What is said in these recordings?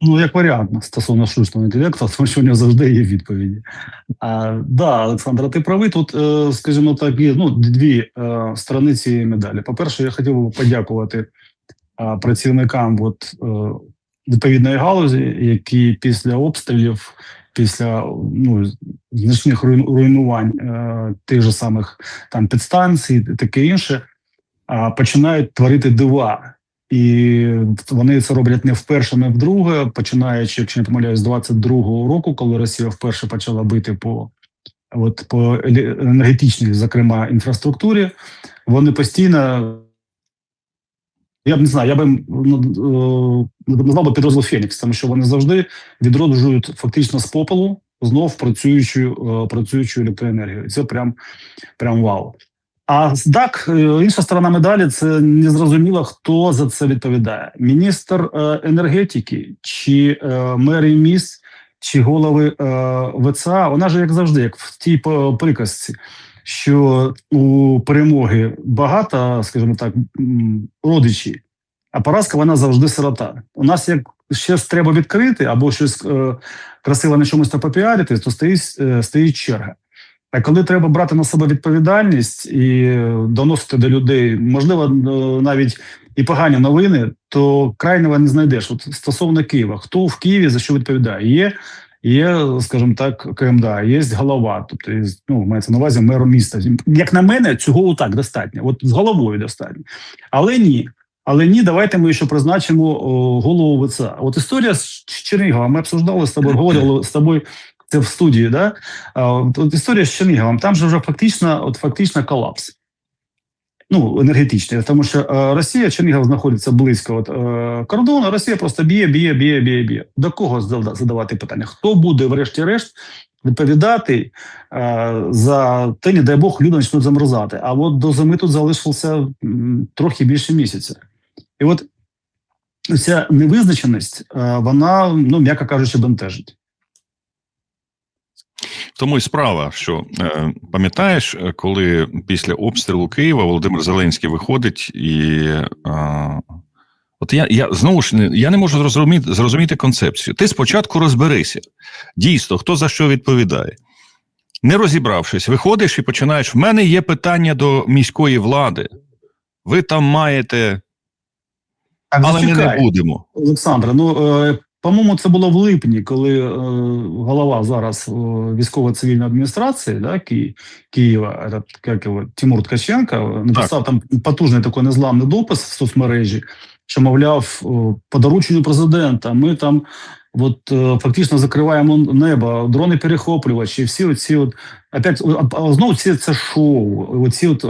Ну, як варіант стосовно штучного інтелекту, тому що у нього завжди є відповіді. А, да, Олександра, ти правий. Тут, е, скажімо так, є ну, дві е, сторони цієї медалі. По-перше, я хотів би подякувати е, працівникам от, відповідної галузі, які після обстрілів, після ну, значних руйну- руйнувань тих же самих там підстанцій, таке інше, починають творити дива. І вони це роблять не вперше, не вдруге, починаючи, якщо не помиляюсь, з 22-го року, коли Росія вперше почала бити по от по енергетичній, зокрема, інфраструктурі. Вони постійно. Я б не знаю, я би ну, е, назвав би підрозділ Фенікс, тому що вони завжди відроджують фактично з попелу знов працюючу, е, працюючу електроенергію. І це прям, прям вау. А так, е, інша сторона медалі це незрозуміло, хто за це відповідає: міністр е, енергетики, чи е, мери міст, чи голови ВЦА. Вона ж як завжди, як в тій приказці, що у перемоги багато, скажімо так, родичі, а поразка вона завжди сирота. У нас як щось треба відкрити або щось красиво на чомусь попіарити, то стоїть, стоїть черга. А коли треба брати на себе відповідальність і е, доносити до людей, можливо, е, навіть і погані новини, то крайнього не знайдеш. От стосовно Києва, хто в Києві за що відповідає? Є, є, скажімо так, КМДА, є голова, тобто є, ну, мається на увазі мер міста. Як на мене, цього так достатньо. От з головою достатньо. Але ні. Але ні, давайте ми ще призначимо о, голову ВЦА. От історія з Чернігова. Ми обсуждали з тобою, говорили з тобою це в студії. Да? От, історія з Черніговом. Там же вже фактично, от фактично колапс. Ну, енергетичний, тому що е, Росія, Чернігов знаходиться близько от, е, кордону. Росія просто б'є, б'є, б'є, б'є, б'є. До кого задавати питання? Хто буде, врешті-решт, відповідати е, за те, не дай Бог, люди почнуть замерзати. А от до зими тут залишилося трохи більше місяця. І от ця невизначеність, е, вона, ну, м'яко кажучи, бентежить. Тому і справа, що е, пам'ятаєш, е, коли після обстрілу Києва Володимир Зеленський виходить і. Е, От я, я знову ж не я не можу зрозуміти, зрозуміти концепцію. Ти спочатку розберися. Дійсно, хто за що відповідає. Не розібравшись, виходиш і починаєш. В мене є питання до міської влади. Ви там маєте, але ми не будемо. Олександре, ну по-моєму, це було в липні, коли е, голова зараз е, військово-цивільної адміністрації да, Ки- Києва, этот, як його, Тимур Ткаченко, написав там потужний такий незламний допис в соцмережі, що, мовляв, е, по дорученню президента ми там от, е, фактично закриваємо небо, дрони перехоплювачі, всі оці от опять знову ці це шоу, оці от е,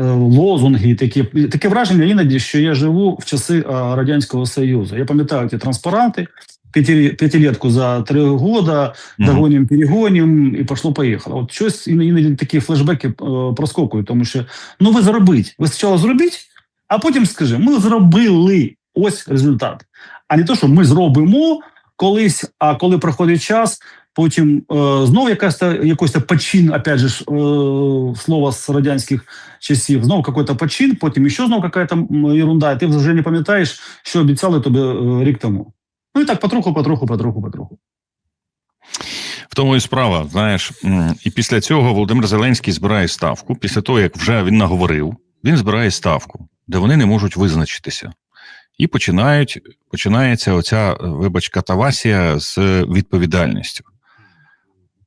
е, лозунги, такі таке враження іноді, що я живу в часи радянського союзу. Я пам'ятаю ті транспаранти. п'яти- П'ятилетку за три года, догонім, перегонім, і пошло поїхало. От щось іноді, такі флешбеки проскокують, тому що ну ви зробіть. Ви спочатку зробіть, а потім скажи, ми зробили ось результат. А не то, що ми зробимо колись, а коли проходить час, потім е, знову якась якийсь почин, опять же, е, слово з радянських часів, знову якийсь почин, потім ще знову якась ерунда, і ти вже не пам'ятаєш, що обіцяли тобі е, рік тому. Ну і так потроху, потроху, потроху, потроху. В тому і справа, знаєш, і після цього Володимир Зеленський збирає ставку. Після того, як вже він наговорив, він збирає ставку, де вони не можуть визначитися. І починають, починається оця, е, вибач, катавасія з відповідальністю.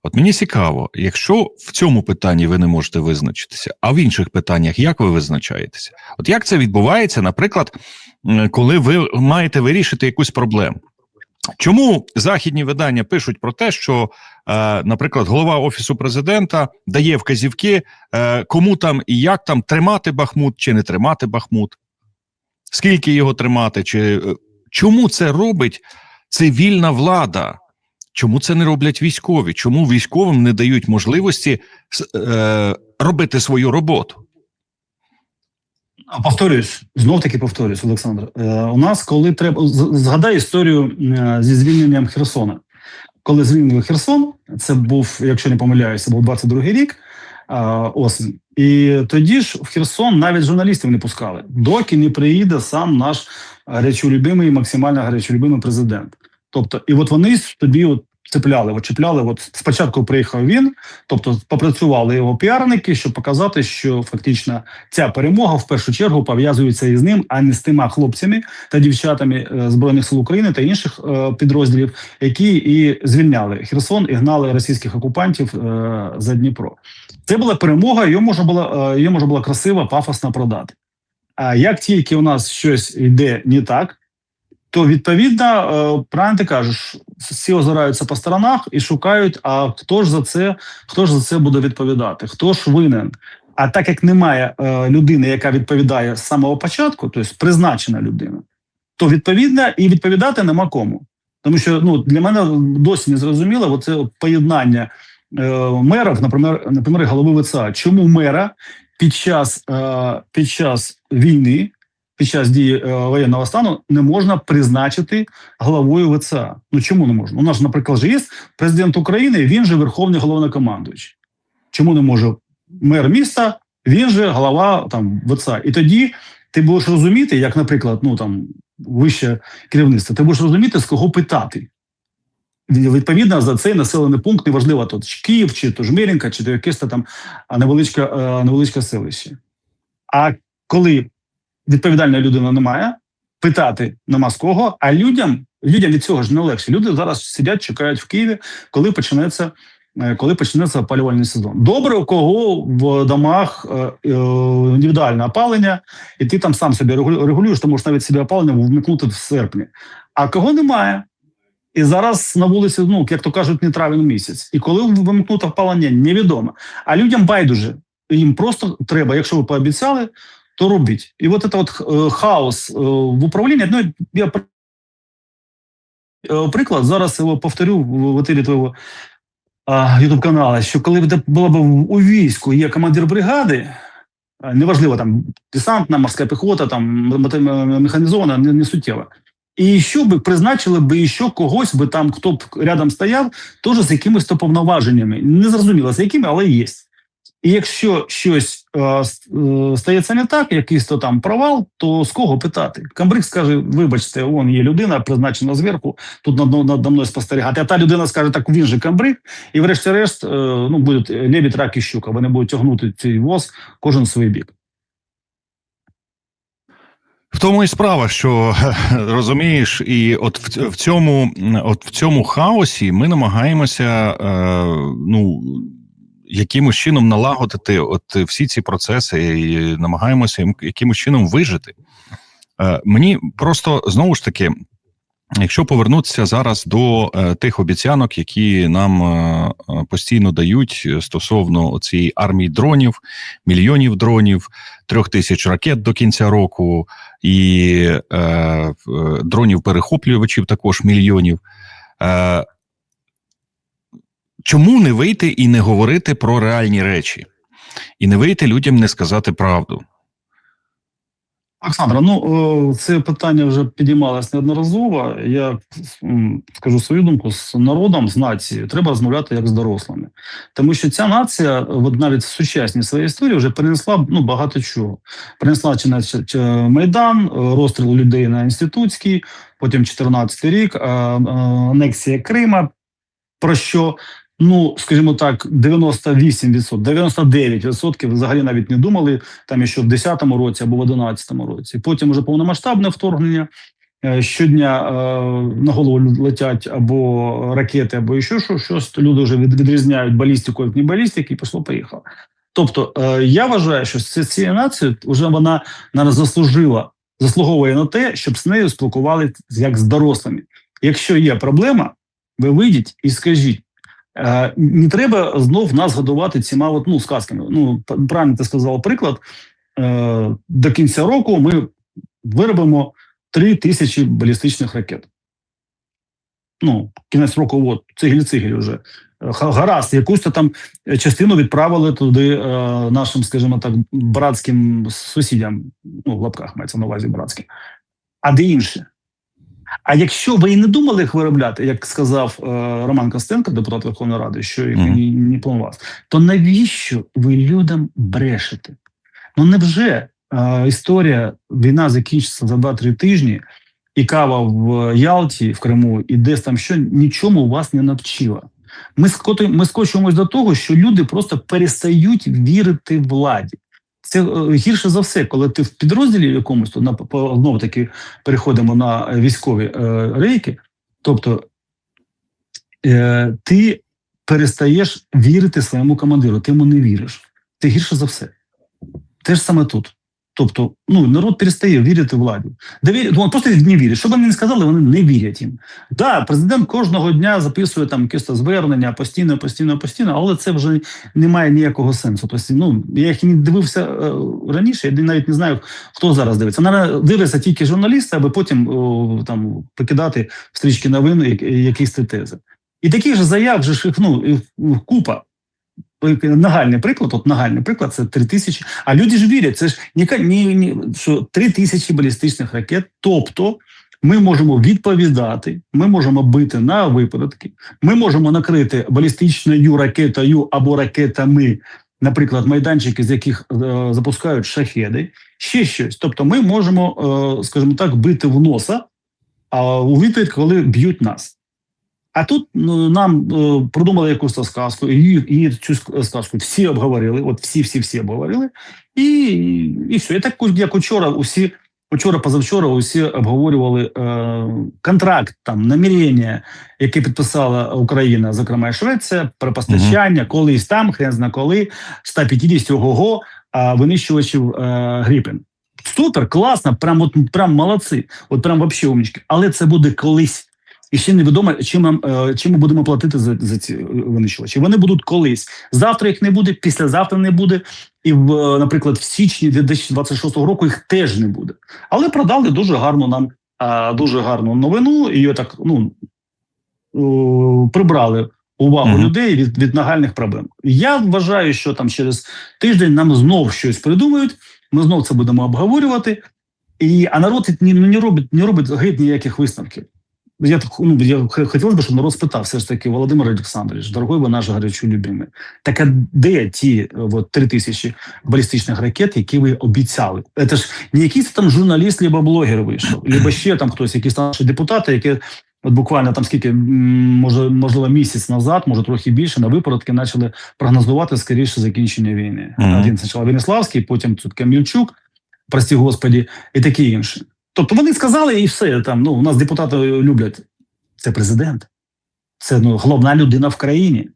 От мені цікаво, якщо в цьому питанні ви не можете визначитися, а в інших питаннях як ви визначаєтеся? От як це відбувається, наприклад, коли ви маєте вирішити якусь проблему? Чому західні видання пишуть про те, що, е, наприклад, голова офісу президента дає вказівки, е, кому там і як там тримати Бахмут чи не тримати Бахмут, скільки його тримати, чи е, чому це робить цивільна влада? Чому це не роблять військові? Чому військовим не дають можливості е, робити свою роботу? Повторюсь, знов таки повторюсь, Олександр. Е, у нас, коли треба згадай історію е, зі звільненням Херсона. Коли звільнили Херсон, це був, якщо не помиляюся, був 22-й рік осінь. І тоді ж в Херсон навіть журналістів не пускали, доки не приїде сам наш гарячолюбимий, максимально гарячолюбимий президент. Тобто, і от вони тобі от цепляли, от чіпляли. От спочатку приїхав він, тобто попрацювали його піарники, щоб показати, що фактично ця перемога в першу чергу пов'язується із ним, а не з тими хлопцями та дівчатами е, збройних сил України та інших е, підрозділів, які і звільняли Херсон і гнали російських окупантів е, за Дніпро. Це була перемога. Її можна було е, її можна було красиво, пафосно продати. А як тільки у нас щось йде не так, то відповідно е, правильно ти кажеш, всі озираються по сторонах і шукають, а хто ж за це, хто ж за це буде відповідати, хто ж винен. А так як немає е, людини, яка відповідає з самого початку, тобто призначена людина, то відповідно і відповідати нема кому. Тому що ну для мене досі не зрозуміло оце от поєднання е, мерів, наприклад, наприклад, голови ВЦА. Чому мера під час, е, під час війни, під час дії е, воєнного стану не можна призначити головою ВЦА? Ну чому не можна? У нас, наприклад, же є президент України, він же верховний головнокомандуючий. Чому не може мер міста, він же голова там ВЦА? І тоді ти будеш розуміти, як, наприклад, ну там вище керівництво, ти будеш розуміти, з кого питати. Відповідно, за цей населений пункт неважливо тут чи Київ, чи то Жмерінка, чи то якесь там невеличке, невеличке селище. А коли відповідальної людини немає, питати нема з кого, а людям, людям від цього ж не легше. Люди зараз сидять, чекають в Києві, коли почнеться. е, Коли почнеться опалювальний сезон, добре, у кого в домах е, е, індивідуальне опалення, і ти там сам собі регулюєш, ти можеш навіть собі опалення вмикнути в серпні. А кого немає? І зараз на вулиці, ну як то кажуть, не травень місяць. І коли вимкнути опалення, невідомо. А людям байдуже. Їм просто треба, якщо ви пообіцяли, то робіть. І от це от е, хаос е, в управлінні. Ну я е, приклад зараз його повторю в етері твого ютуб каналу, що коли б було б у війську є командир бригади. Неважливо, там десантна, морська піхота, там механізована, не, не суттєво. І що би призначили би ще когось би там, хто б рядом стояв, теж з якимись то повноваженнями. Не зрозуміло, з якими, але є. І якщо щось е, е, стається не так, якийсь то там провал, то з кого питати? Камбрик скаже: вибачте, он є людина, призначена зверху, тут над, над мною спостерігати. А та людина скаже, так він же камбрик, і врешті-решт е, ну, будуть лебідь, рак і щука. Вони будуть тягнути цей воз кожен в свій бік. В тому і справа, що розумієш, і от в, цьому, от в цьому хаосі ми намагаємося е, ну, якимось чином налагодити от всі ці процеси і намагаємося якимось чином вижити. Е, мені просто знову ж таки. Якщо повернутися зараз до е, тих обіцянок, які нам е, е, постійно дають стосовно цієї армії дронів, мільйонів дронів, трьох тисяч ракет до кінця року, і е, е, дронів перехоплювачів також мільйонів. Е, чому не вийти і не говорити про реальні речі? І не вийти людям не сказати правду? Олександра, ну це питання вже підіймалось неодноразово. Я скажу свою думку з народом, з нацією треба розмовляти як з дорослими, тому що ця нація, от навіть в сучасній своїй історії, вже перенесла ну багато чого. Перенесла чи, чи, майдан, е, розстріл людей на інститутській, потім 14-й рік, е, е, анексія Крима. Про що ну скажімо так, 98%, 99% взагалі навіть не думали там ще в 10-му році або в 11-му році. Потім уже повномасштабне вторгнення. Е, Щодня е, на голову летять або ракети, або ще що, щось люди вже відрізняють балістику від балістики, і пішло поїхало. Тобто е, я вважаю, що цією нацією вже вона наверное, заслужила, заслуговує на те, щоб з нею спілкувалися як з дорослими. Якщо є проблема, ви вийдіть і скажіть. Е, Не треба знов нас годувати цими от, ну, сказками. Ну, правильно ти сказав приклад. Е, До кінця року ми виробимо 3 тисячі балістичних ракет. Ну, кінець року, от, цигель-цигель вже. Е, Гаразд, якусь там частину відправили туди е, нашим, скажімо так, братським сусідям. Ну, в лапках мається на увазі братським. А де інше? А якщо ви і не думали їх виробляти, як сказав е, Роман Костенко, депутат Верховної Ради, що їх Мгм. не, не планував, то навіщо ви людям брешете? Ну невже е, історія війна закінчиться за 2-3 тижні, і кава в Ялті, в Криму, і десь там що нічому вас не навчила. Ми скоти- ми скочуємось до того, що люди просто перестають вірити владі. Це е, гірше за все, коли ти в підрозділі якомусь то на знову таки переходимо на військові е, рейки. Тобто е, ти перестаєш вірити своєму командиру, ти йому не віриш. Це гірше за все. Те ж саме тут. Тобто, ну народ перестає вірити владі. Довір... Ну, просто не вірять. Що б вони не сказали, вони не вірять їм. Да, президент кожного дня записує там якесь звернення постійно, постійно, постійно, але це вже не має ніякого сенсу. Тобто, ну я їх не дивився е, раніше. Я навіть не знаю, хто зараз дивиться. Наверно, дивляться тільки журналісти, аби потім о, там покидати стрічки новин якісь тези. І таких же заяв вже ну, купа. Нагальний приклад, от нагальний приклад це три тисячі. А люди ж вірять, це ж ніка- ні, ні, що три тисячі балістичних ракет. Тобто ми можемо відповідати, ми можемо бити на випередки, ми можемо накрити балістичною ракетою або ракетами, наприклад, майданчики, з яких е, запускають шахеди, ще щось. Тобто, ми можемо, е, скажімо так, бити в носа, а у відповідь, коли б'ють нас. А тут ну, нам е, придумали якусь сказку, і, і цю сказку всі обговорили, от всі, всі, всі обговорили, і, і все. І так як учора, усі Вчора, позавчора, усі обговорювали е, контракт, там намірення, яке підписала Україна, зокрема і Швеція, про постачання, колись там, хрен зна коли, 150 ого а винищувачів е, Гріпен. Супер, класно, прям от прям молодці, от прям вообще умнічки. Але це буде колись. І ще невідомо, чим, нам, е, чим ми будемо платити за, за ці е, винищувачі. Вони будуть колись. Завтра їх не буде, післязавтра не буде. І в, е, наприклад, в січні 2026 року їх теж не буде. Але продали дуже гарну нам дуже гарну новину, і її так ну прибрали увагу Мгм. людей від, від нагальних проблем. Я вважаю, що там через тиждень нам знов щось придумають. Ми знов це будемо обговорювати. І, а народ не, не робить не робить геть ніяких висновків. Я так ну я хотілося б, щоб народ спитав все ж таки Володимир Олександрович, дорогой ви наш гарячий любимий. Так а де ті е, от, три тисячі балістичних ракет, які ви обіцяли? Це ж не якийсь там журналіст, либо блогер вийшов, либо ще там хтось, якісь там наші депутати, які от буквально там скільки може, можливо, місяць назад, може трохи більше, на випередки почали прогнозувати скоріше закінчення війни. Мгм. Один спочатку Веніславський, потім тут Камільчук, прості господі, і такі інші. Тобто вони сказали і все там. Ну у нас депутати люблять. Це президент, це ну головна людина в країні.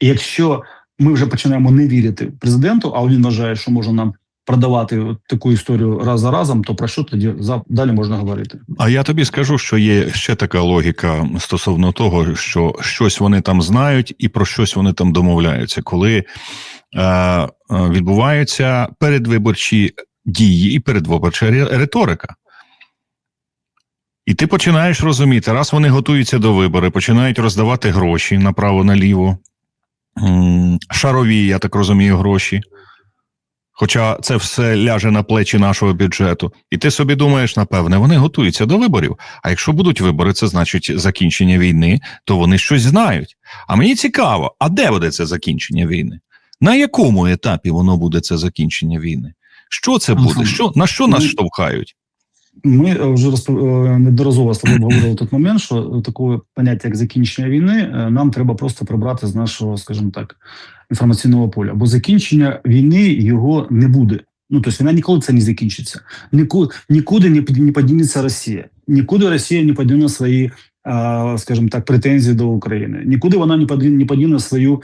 І якщо ми вже починаємо не вірити президенту, а він вважає, що може нам продавати таку історію раз за разом, то про що тоді далі можна говорити? А я тобі скажу, що є ще така логіка стосовно того, що щось вони там знають і про щось вони там домовляються, коли е, е, відбуваються передвиборчі дії і передвиборча риторика. І ти починаєш розуміти, раз вони готуються до виборів, починають роздавати гроші направо-наліво, шарові, я так розумію, гроші. Хоча це все ляже на плечі нашого бюджету. І ти собі думаєш, напевне, вони готуються до виборів. А якщо будуть вибори, це значить закінчення війни, то вони щось знають. А мені цікаво, а де буде це закінчення війни? На якому етапі воно буде це закінчення війни? Що це буде? Що, на що нас Ну, штовхають? Ми е, вже е, неодноразово з тобою обговорили тут момент, що такого поняття, як закінчення війни, е, нам треба просто прибрати з нашого, скажімо так, інформаційного поля. Бо закінчення війни його не буде. Ну тобто війна ніколи це не закінчиться. Нікуди, нікуди не, не подінеться Росія. Нікуди Росія не подіне свої, скажімо так, претензії до України. Нікуди вона не подіне, свою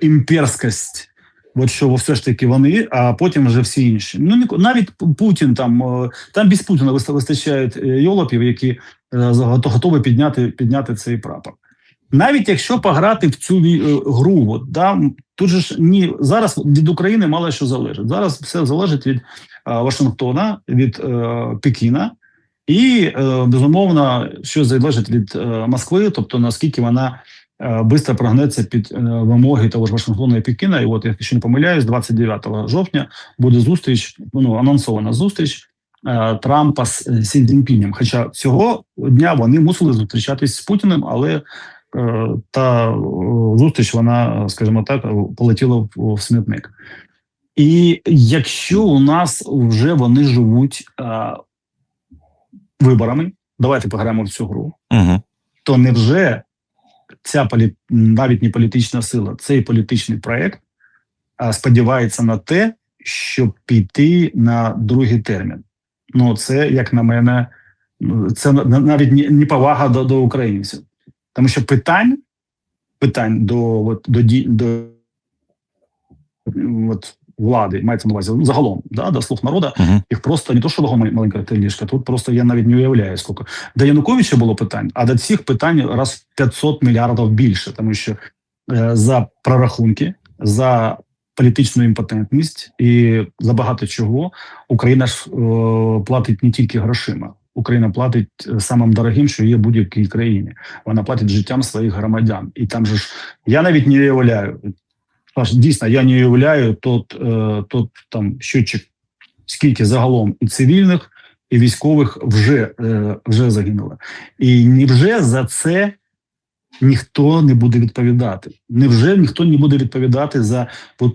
імперськость. От що все ж таки вони, а потім вже всі інші. Ну навіть Путін там е, там без Путіна виста- вистачає е, йолопів, які е, готові підняти, підняти цей прапор. Навіть якщо пограти в цю гру, от, да, тут же ж ні зараз від України мало що залежить. Зараз все залежить від е, Вашингтона, від е, Пекіна, і е, безумовно, що залежить від е, Москви, тобто наскільки вона быстро прогнеться під е, вимоги того ж Вашингтона і Пекіна. І от, якщо не помиляюсь, 29 жовтня буде зустріч, ну анонсована зустріч е, Трампа з е, Сі Цзіньпінем. Хоча цього дня вони мусили зустрічатись з Путіним, але е, та е, зустріч вона, скажімо так, полетіла в, смітник. І якщо у нас вже вони живуть е, виборами, давайте пограємо в цю гру. Угу. То невже ця полі... навіть не політична сила, цей політичний проект сподівається на те, щоб піти на другий термін? Ну, це, як на мене, ну, це навіть не повага до, до українців. Тому що питань, питань до, от, до, до от, влади, мається на увазі, загалом, да, до слуг народу, Угу. їх просто не то, що маленька тележка, тут просто я навіть не уявляю, скільки. До Януковича було питань, а до цих питань раз 500 мільярдів більше, тому що е, за прорахунки, за політичну імпотентність і за багато чого Україна ж е, платить не тільки грошима. Україна платить е, самим дорогим, що є в будь-якій країні. Вона платить життям своїх громадян. І там же ж я навіть не уявляю. Аж дійсно, я не уявляю тот, е, тот там щотчик скільки загалом і цивільних, і військових вже, е, вже загинуло. І невже за це ніхто не буде відповідати? Невже ніхто не буде відповідати за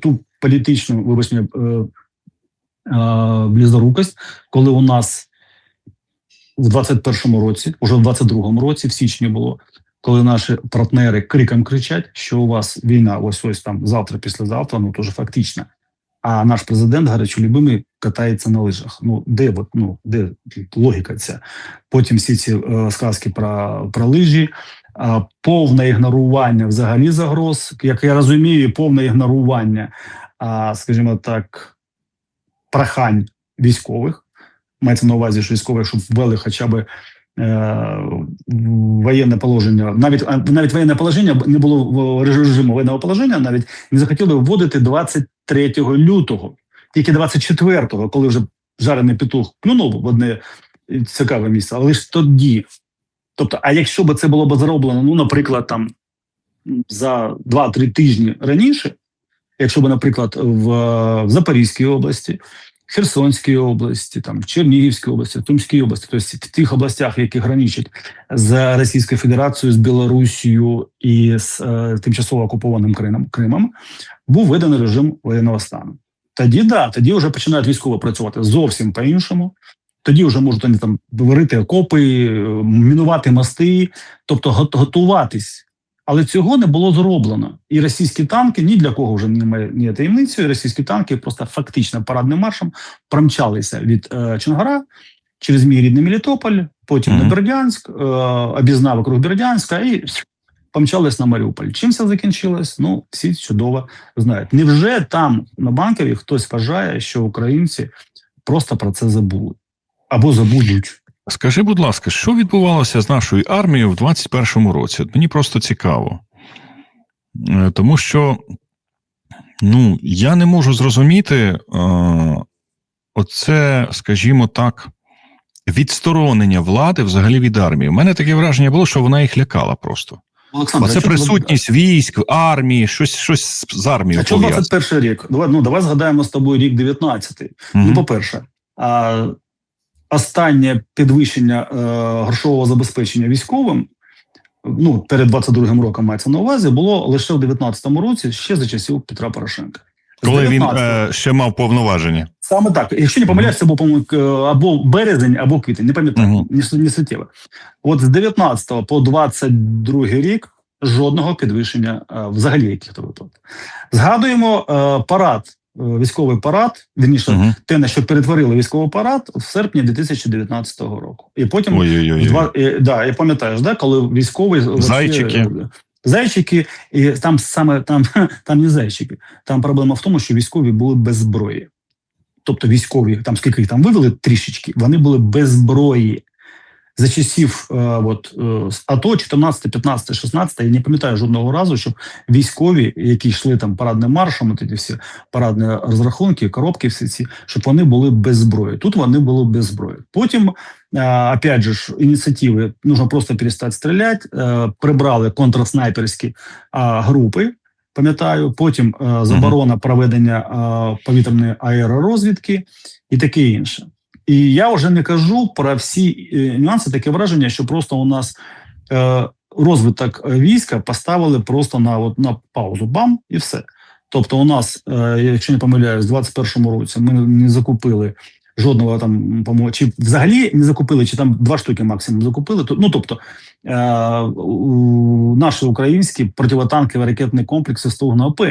ту політичну, вибач мене, е, е, близорукость, коли у нас в 21-му році, уже в 22-му році, в січні було, коли наші партнери криком кричать, що у вас війна, ось ось там завтра, післязавтра, ну то фактично. А наш президент гарячолюбимий катається на лижах. Ну де от, ну де логіка ця? Потім всі ці е, сказки про, про лижі, повне ігнорування взагалі загроз. Як я розумію, повне ігнорування, скажімо так, прохань військових. Мається на увазі, що військових, щоб ввели хоча б воєнне положення. Навіть навіть воєнне положення не було в режиму воєнного положення, навіть не захотіли вводити 23 лютого, тільки 24-го, коли вже жарений петух клюнув в одне цікаве місце, але ж тоді. Тобто, а якщо б це було б зроблено, ну, наприклад, там за 2-3 тижні раніше, якщо б, наприклад, в, в Запорізькій області, Херсонській області, там Чернігівській області, в Тумській області, тобто в тих областях, які граничать з Російською Федерацією, з Білорусією і з е, тимчасово окупованим Кримом, Кримом, був виданий режим воєнного стану. Тоді да, тоді вже починають військово працювати зовсім по-іншому. Тоді вже можуть вони там варити окопи, е, мінувати мости, тобто готуватись. Але цього не було зроблено. І російські танки ні для кого вже немає ні таємницею. Російські танки просто фактично парадним маршем промчалися від е, Чонгара через мій рідний Мелітополь, потім Мгм. на Бердянськ, е, обізнав округ Бердянська і помчались на Маріуполь. Чим це закінчилось? Ну, всі чудово знають. Невже там на банкові хтось вважає, що українці просто про це забули або забудуть? Скажи, будь ласка, що відбувалося з нашою армією в 21-му році? От мені просто цікаво. Е, Тому що ну, я не можу зрозуміти е, оце, скажімо так, відсторонення влади взагалі від армії. У мене таке враження було, що вона їх лякала просто. Олександр, а чому- присутність військ, армії, щось, щось з армією А чому 21 рік? Давай, ну, давай згадаємо з тобою рік 19. Ну, по-перше, а, останнє підвищення е, грошового забезпечення військовим, ну, перед 22-м роком мається на увазі, було лише в 19-му році, ще за часів Петра Порошенка. Коли він е, ще мав повноваження. Саме так. Якщо не помиляюсь, це був по-моєму, або березень, або квітень, не пам'ятаю, не, су- не суттєво. От з 19 по 22 рік жодного підвищення е, взагалі яких-то виплат. Згадуємо е, парад, військовий парад, вірніше, Мгм. те, на що перетворили військовий парад в серпні 2019 року. І потім. Два, е, да, я пам'ятаєш, да, коли військовий Зайчики. е, зайчики, і там саме там, там не зайчики. Там проблема в тому, що військові були без зброї. Тобто військові, там скільки їх там вивели трішечки, вони були без зброї. За часів е, от, е, АТО 14, 15, 16, я не пам'ятаю жодного разу, щоб військові, які йшли там парадним маршем, от ці всі парадні розрахунки, коробки, всі ці, щоб вони були без зброї. Тут вони були без зброї. Потім А, опять же, ж, инициативы, нужно просто перестать стрелять, е, прибрали контрснайперські групи, пам'ятаю, потім е, заборона проведення е, повітряної аеророзвідки і таке інше. І я вже не кажу про всі е, нюанси, таке враження, що просто у нас е, розвиток війська поставили просто на, от, на паузу, бам, і все. Тобто, у нас, е, якщо не помиляюсь, в 21-му році ми не закупили жодного там по чи взагалі не закупили, чи там два штуки максимум закупили. Ну тобто е, наші українські противотанкові ракетні комплекси Стугна ОП.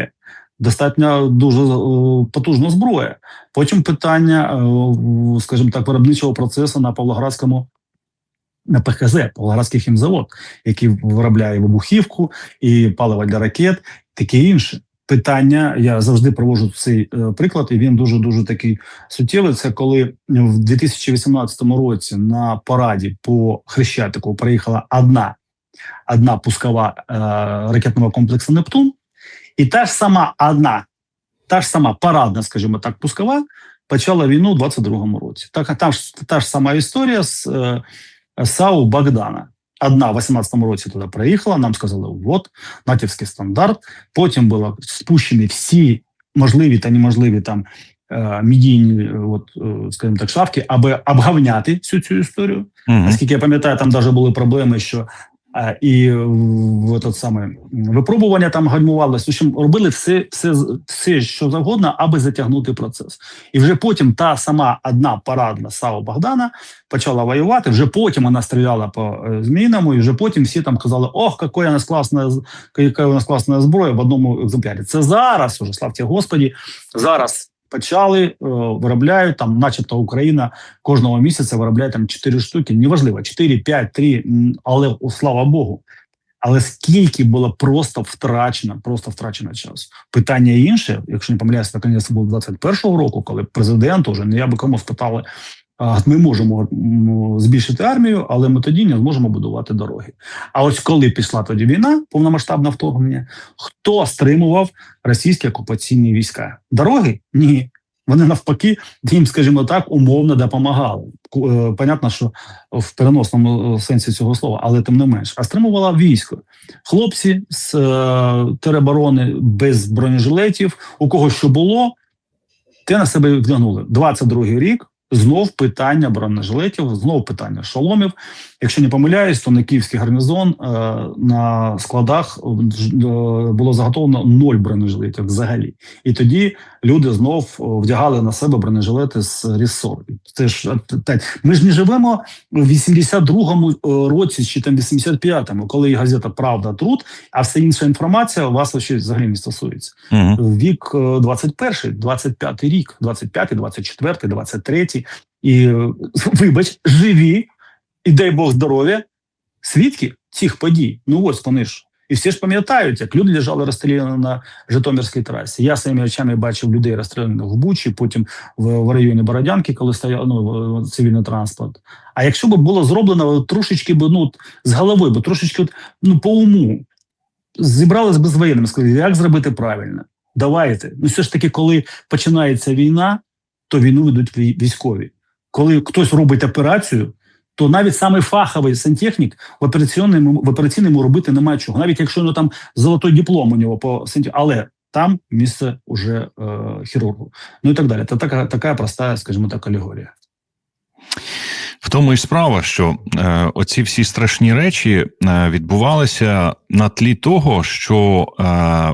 Достатньо дуже е, потужна зброя. Потім питання, е, скажімо так, виробничого процесу на Павлоградському на ПХЗ, Павлоградський хімзавод, який виробляє вибухівку і паливо для ракет, таке інше. Питання я завжди проводжу цей е, приклад, і він дуже дуже такий суттєвий. Це коли в 2018 році на параді по Хрещатику приїхала одна одна пускова е, ракетного комплексу Нептун, і та ж сама одна, та ж сама парадна, скажімо так, пускова почала війну у 22-му році. Так, та ж та ж сама історія з е, САУ Богдана. Одна в 18-му році туди приїхала, нам сказали, от натівський стандарт. Потім були спущені всі можливі та неможливі там е, медійні, от, е, скажімо так, шавки, аби обгавняти всю цю історію. Наскільки я пам'ятаю, там навіть були проблеми, що і в тот саме випробування там гальмувалося. Общем, робили все, все, все, що завгодно, аби затягнути процес. І вже потім та сама одна парадна САУ Богдана почала воювати. Вже потім вона стріляла по е, змійному, і вже потім всі там казали: ох, яка у нас класна, яка у нас класна зброя в одному екземплярі. Це зараз уже, славте Господі, зараз. Почали е, виробляють там, начебто Україна кожного місяця виробляє там 4 штуки. Неважливо, 4, 5, 3, але слава Богу. Але скільки було просто втрачено, просто втрачено час. Питання інше, якщо не помиляюся, на кінець було 21-го року, коли президент уже не я би кому спитали. Ми можемо збільшити армію, але ми тоді не зможемо будувати дороги. А ось коли пішла тоді війна, повномасштабне вторгнення, хто стримував російські окупаційні війська? Дороги? Ні. Вони навпаки їм, скажімо так, умовно допомагали. Е, Понятно, що в переносному е, сенсі цього слова, але тим не менш, а стримувала військо. Хлопці з е, тероборони без бронежилетів, у кого що було, те на себе вдягнули. 22-й рік. Знов питання бронежилетів, знов питання шоломів. Якщо не помиляюсь, то на київський гарнізон е, на складах е, е, було заготовлено ноль бронежилетів взагалі. І тоді люди знов вдягали на себе бронежилети з Ріссор. Це ж е, ми ж не живемо в 82-му е, році чи там 85-му, коли газета Правда труд, а все інша інформація у вас ще взагалі не стосується. Мгм. Вік е, 21-й, 25-й рік, 25-й, 24-й, 23-й. І вибач, живі, і дай Бог здоров'я, свідки цих подій. Ну ось вони ж. І всі ж пам'ятають, як люди лежали розстріляні на Житомирській трасі. Я своїми очами бачив людей розстріляних в Бучі, потім в, в районі Бородянки, коли стояв ну, цивільний транспорт. А якщо б було зроблено трошечки б, ну, з головою, бо трошечки от, ну, по уму, зібрались би з воєнними, сказали, як зробити правильно? Давайте. Ну, все ж таки, коли починається війна, то війну ведуть військові. Коли хтось робить операцію, то навіть самий фаховий сантехнік в операційному, в операційному робити немає чого. Навіть якщо ну, там золотий диплом у нього по сантехніку, але там місце уже е, хірургу. Ну і так далі. Це така, така проста, скажімо так, алегорія. В тому і справа, що е, оці всі страшні речі е, відбувалися на тлі того, що е,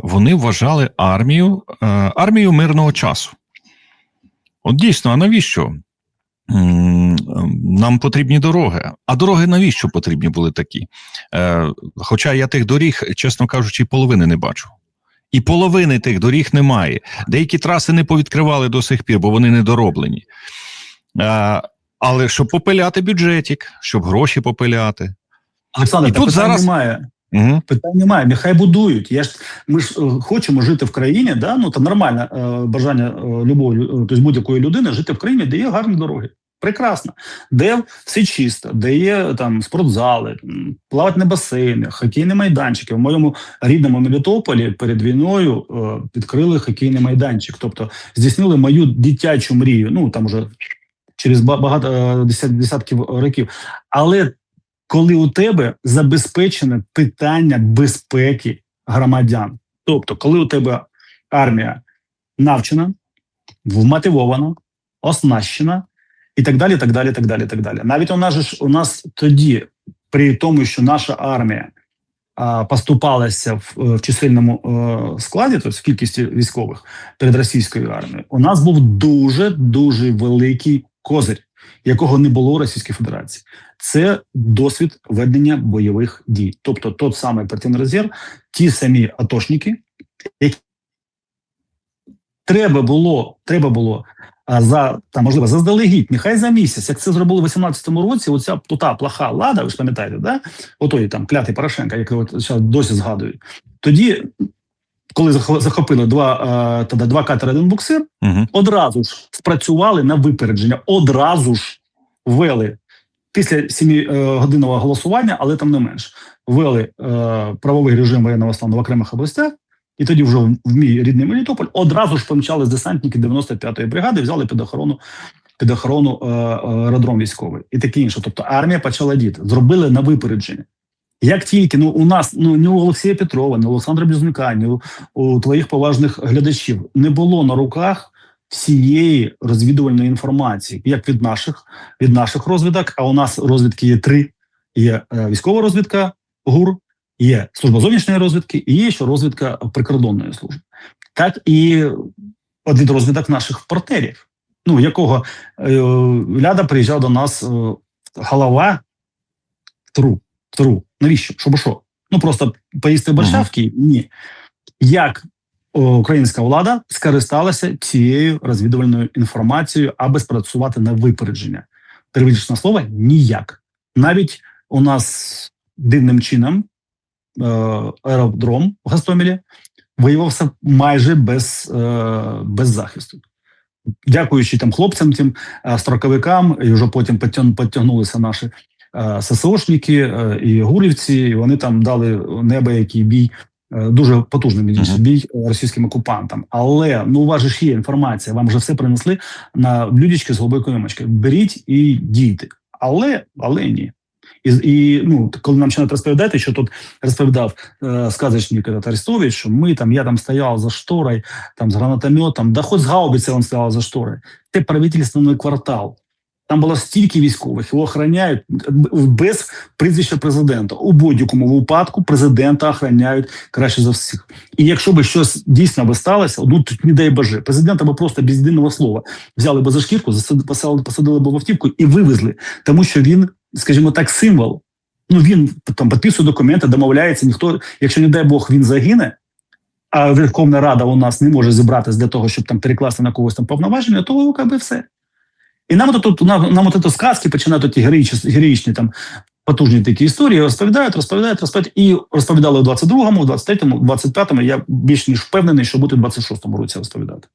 вони вважали армію е, армією мирного часу. От дійсно, а навіщо? Нам потрібні дороги. А дороги навіщо потрібні були такі? Е, Хоча я тих доріг, чесно кажучи, половини не бачу. І половини тих доріг немає. Деякі траси не повідкривали до сих пір, бо вони недороблені. Е, але щоб попиляти бюджетик, щоб гроші попиляти. Олександр, І тут зараз- немає. Угу. Питань немає, нехай будують. Я ж ми ж е, хочемо жити в країні, да? ну та нормальне е, бажання е, любого лю- тобто будь-якої людини жити в країні, де є гарні дороги. Прекрасно, де все чисто, де є там спортзали, плавательні басейни, хокейні майданчики. В моєму рідному Мелітополі перед війною е, відкрили хокейний майданчик, тобто здійснили мою дитячу мрію. Ну там уже через ба- багато е, десят- десятків років. Але коли у тебе забезпечене питання безпеки громадян. Тобто, коли у тебе армія навчена, вмотивована, оснащена і так далі, так далі, так далі, так далі. Навіть у нас ж у нас тоді, при тому, що наша армія а, поступалася в, е, в чисельному е, складі, тобто в кількості військових перед російською армією, у нас був дуже дуже великий козир, якого не було у Російській Федерації. Це досвід ведення бойових дій. Тобто, тот самий резерв, ті самі атошники, які треба було, треба було за там, можливо, заздалегідь, нехай за місяць, як це зробили в 18-му році, оця тута плоха лада, ви ж пам'ятаєте, да? отой там клятий Порошенка, який от зараз досі згадують. Тоді, коли захопили два, е, тоді два катери, один буксир, Угу. одразу ж спрацювали на випередження, одразу ж ввели після 7-годинного голосування, але там не менш, ввели е, правовий режим воєнного стану в окремих областях. І тоді вже в мій рідний Мелітополь одразу ж помчали десантники 95-ї бригади, взяли під охорону під охорону е, е, аеродром військовий і таке інше. Тобто армія почала діти, зробили на випередження. Як тільки ну у нас ну ні у Олексія Петрова, ні у Олександра Близнюка, ні у, у твоїх поважних глядачів не було на руках всієї розвідувальної інформації, як від наших від наших розвідок. А у нас розвідки є три: є е, військова розвідка, ГУР, є служба зовнішньої розвідки, і є ще розвідка прикордонної служби. Так і один розвідок наших партнерів, ну якого е, ляда приїжджав до нас е, голова ТРУ. ТРУ. Навіщо? Щоб що? Ну просто поїсти борща Мгм. в Києві? Ні. Як українська влада скористалася цією розвідувальною інформацією, аби спрацювати на випередження? Перевірочне слово ніяк. Навіть у нас дивним чином е, аеродром в Гастомелі виявився майже без, е, без захисту. Дякуючи там хлопцям, тим е, строковикам, і вже потім підтягнулися наші е, ССОшники е, і гурівці, і вони там дали неабиякий бій, е, дуже потужний Мгм. бій е, російським окупантам. Але ну у вас же ж є інформація, вам вже все принесли на блюдечки з глибокої мочки. Беріть і дійте. Але, але ні. І, і ну, коли нам починають розповідати, що тут розповідав е, сказочник Арестович, що ми там, я там стояв за шторою, там з гранатометом, да хоч з гаубицею він стояв за шторою. Це правительственний квартал. Там було стільки військових, його охороняють без прізвища президента. У будь-якому випадку президента охороняють краще за всіх. І якщо би щось дійсно би сталося, ну тут не дай боже, президента би просто без єдиного слова взяли би за шкірку, посадили, посадили б в автівку і вивезли, тому що він, скажімо так, символ. Ну він там підписує документи, домовляється. Ніхто, якщо не дай Бог, він загине. А Верховна Рада у нас не може зібратися для того, щоб там перекласти на когось там повноваження, то якби все. І нам от тут нам, нам от сказки починають героїчні, героїчні там потужні такі історії, розповідають, розповідають, розповідають. І розповідали у 22-му, у 23-му, у 25-му. Я більш ніж впевнений, що буде у 26-му році розповідати.